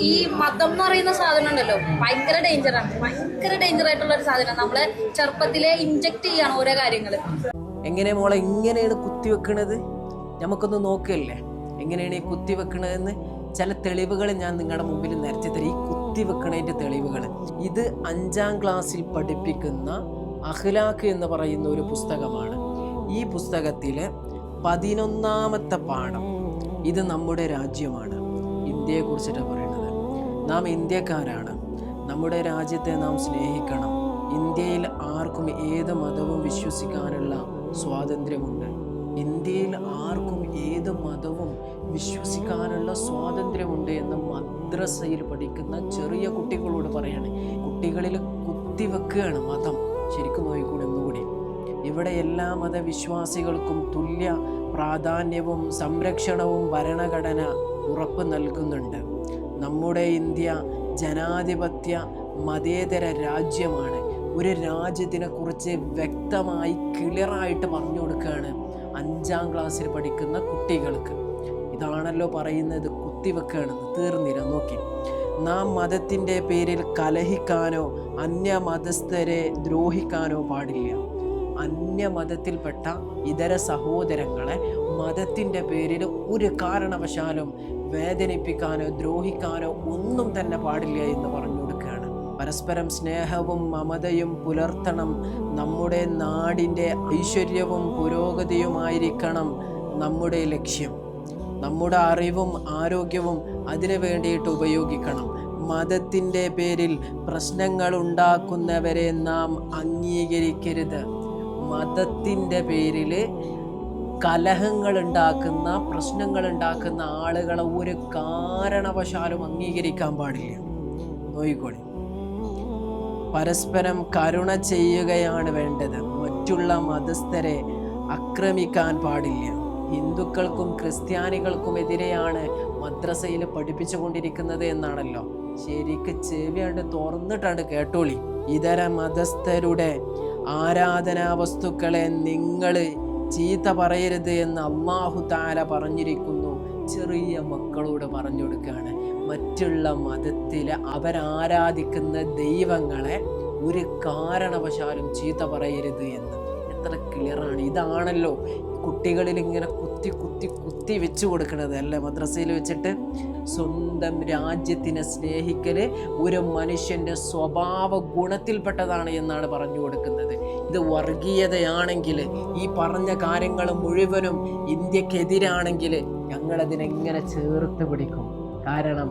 ഈ മതം എന്ന് പറയുന്ന സാധനം ഉണ്ടല്ലോ ഭയങ്കര ഡേഞ്ചറാണ് ഭയങ്കര ഡേഞ്ചർ ആയിട്ടുള്ള ഒരു സാധനം. നമ്മളെ ചെറുപ്പത്തിലെ ഇഞ്ചക്ട് ചെയ്യാണ് ഓരോ കാര്യങ്ങൾ എങ്ങനെ മോളെ ഇങ്ങനെയാണ് കുത്തിവെക്കണത് നമുക്കൊന്ന് നോക്കല്ലേ? എങ്ങനെയാണ് ഈ കുത്തിവെക്കണതെന്ന് ചില തെളിവുകൾ ഞാൻ നിങ്ങളുടെ മുമ്പിൽ നിരത്തി തരും. ഈ കുത്തിവെക്കണതിന്റെ തെളിവുകൾ ഇത് അഞ്ചാം ക്ലാസ്സിൽ പഠിപ്പിക്കുന്ന അഖ്ലാഖ് എന്ന് പറയുന്ന ഒരു പുസ്തകമാണ്. ഈ പുസ്തകത്തിലെ പതിനൊന്നാമത്തെ പാഠം. ഇത് നമ്മുടെ രാജ്യമാണ്. ഇന്ത്യയെ കുറിച്ചിട്ടാണ് പറയുന്നത് നാം ഇന്ത്യക്കാരാണ്. നമ്മുടെ രാജ്യത്തെ നാം സ്നേഹിക്കണം. ഇന്ത്യയിൽ ആർക്കും ഏത് മതവും വിശ്വസിക്കാനുള്ള സ്വാതന്ത്ര്യമുണ്ട്. ഇന്ത്യയിൽ ആർക്കും ഏത് മതവും വിശ്വസിക്കാനുള്ള സ്വാതന്ത്ര്യമുണ്ട് എന്ന് മദ്രസയിൽ പഠിക്കുന്ന ചെറിയ കുട്ടികളോട് പറയാണ്. കുട്ടികളിൽ കുത്തിവെക്കുകയാണ് മതം. ശരിക്കും നോക്കിക്കൂടെ ഒന്നുകൂടി. ഇവിടെ എല്ലാ മതവിശ്വാസികൾക്കും തുല്യ പ്രാധാന്യവും സംരക്ഷണവും ഭരണഘടന ഉറപ്പ് നൽകുന്നുണ്ട്. നമ്മുടെ ഇന്ത്യ ജനാധിപത്യ മതേതര രാജ്യമാണ്. ഒരു രാജ്യത്തിനെ കുറിച്ച് വ്യക്തമായി ക്ലിയറായിട്ട് പറഞ്ഞു കൊടുക്കുകയാണ് അഞ്ചാം ക്ലാസ്സിൽ പഠിക്കുന്ന കുട്ടികൾക്ക്. ഇതാണല്ലോ പറയുന്നത് കുത്തിവെക്കുകയാണെന്ന് തീർന്നില്ല നോക്കി. നാം മതത്തിന്റെ പേരിൽ കലഹിക്കാനോ അന്യ മതസ്ഥരെ ദ്രോഹിക്കാനോ പാടില്ല. അന്യമതത്തിൽപ്പെട്ട ഇതര സഹോദരങ്ങളെ മതത്തിന്റെ പേരിൽ ഒരു കാരണവശാലും വേദനിപ്പിക്കാനോ ദ്രോഹിക്കാനോ ഒന്നും തന്നെ പാടില്ല എന്ന് പറഞ്ഞു കൊടുക്കുകയാണ്. പരസ്പരം സ്നേഹവും മമതയും പുലർത്തണം. നമ്മുടെ നാടിന്റെ ഐശ്വര്യവും പുരോഗതിയുമായിരിക്കണം നമ്മുടെ ലക്ഷ്യം. നമ്മുടെ അറിവും ആരോഗ്യവും അതിനു വേണ്ടിയിട്ട് ഉപയോഗിക്കണം. മതത്തിന്റെ പേരിൽ പ്രശ്നങ്ങൾ ഉണ്ടാക്കുന്നവരെ നാം അംഗീകരിക്കരുത്. മതത്തിന്റെ പേരിൽ കലഹങ്ങൾ ഉണ്ടാക്കുന്ന പ്രശ്നങ്ങൾ ഉണ്ടാക്കുന്ന ആളുകളെ ഒരു കാരണവശാലും അംഗീകരിക്കാൻ പാടില്ല. നോയിക്കോളി പരസ്പരം കരുണ ചെയ്യുകയാണ് വേണ്ടത്. മറ്റുള്ള മതസ്ഥരെ ആക്രമിക്കാൻ പാടില്ല. ഹിന്ദുക്കൾക്കും ക്രിസ്ത്യാനികൾക്കും എതിരെയാണ് മദ്രസയിൽ പഠിപ്പിച്ചു കൊണ്ടിരിക്കുന്നത് എന്നാണല്ലോ. ശരിക്ക് ചെവിയാണ്ട് തുറന്നിട്ടാണ് കേട്ടോളി. ഇതര മതസ്ഥരുടെ ആരാധനാ വസ്തുക്കളെ നിങ്ങൾ ചീത്ത പറയരുത് എന്ന് അള്ളാഹു താല പറഞ്ഞിരിക്കുന്നു. ചെറിയ മക്കളോട് പറഞ്ഞു കൊടുക്കുകയാണ് മറ്റുള്ള മതത്തിൽ അവരാരാധിക്കുന്ന ദൈവങ്ങളെ ഒരു കാരണവശാലും ചീത്ത പറയരുത് എന്ന്. എത്ര ക്ലിയറാണ് ഇതാണല്ലോ കുട്ടികളിൽ ഇങ്ങനെ കുത്തി കുത്തി കുത്തി വെച്ച് കൊടുക്കുന്നത് അല്ലേ. മദ്രസയിൽ വെച്ചിട്ട് സ്വന്തം രാജ്യത്തിനെ സ്നേഹിക്കൽ ഒരു മനുഷ്യന്റെ സ്വഭാവ ഗുണത്തിൽപ്പെട്ടതാണ് എന്നാണ് പറഞ്ഞു കൊടുക്കുന്നത്. ഇത് വർഗീയതയാണെങ്കിൽ ഈ പറഞ്ഞ കാര്യങ്ങൾ മുഴുവനും ഇന്ത്യക്കെതിരാണെങ്കിൽ ഞങ്ങളതിനെങ്ങനെ ചേർത്ത് പിടിക്കും. കാരണം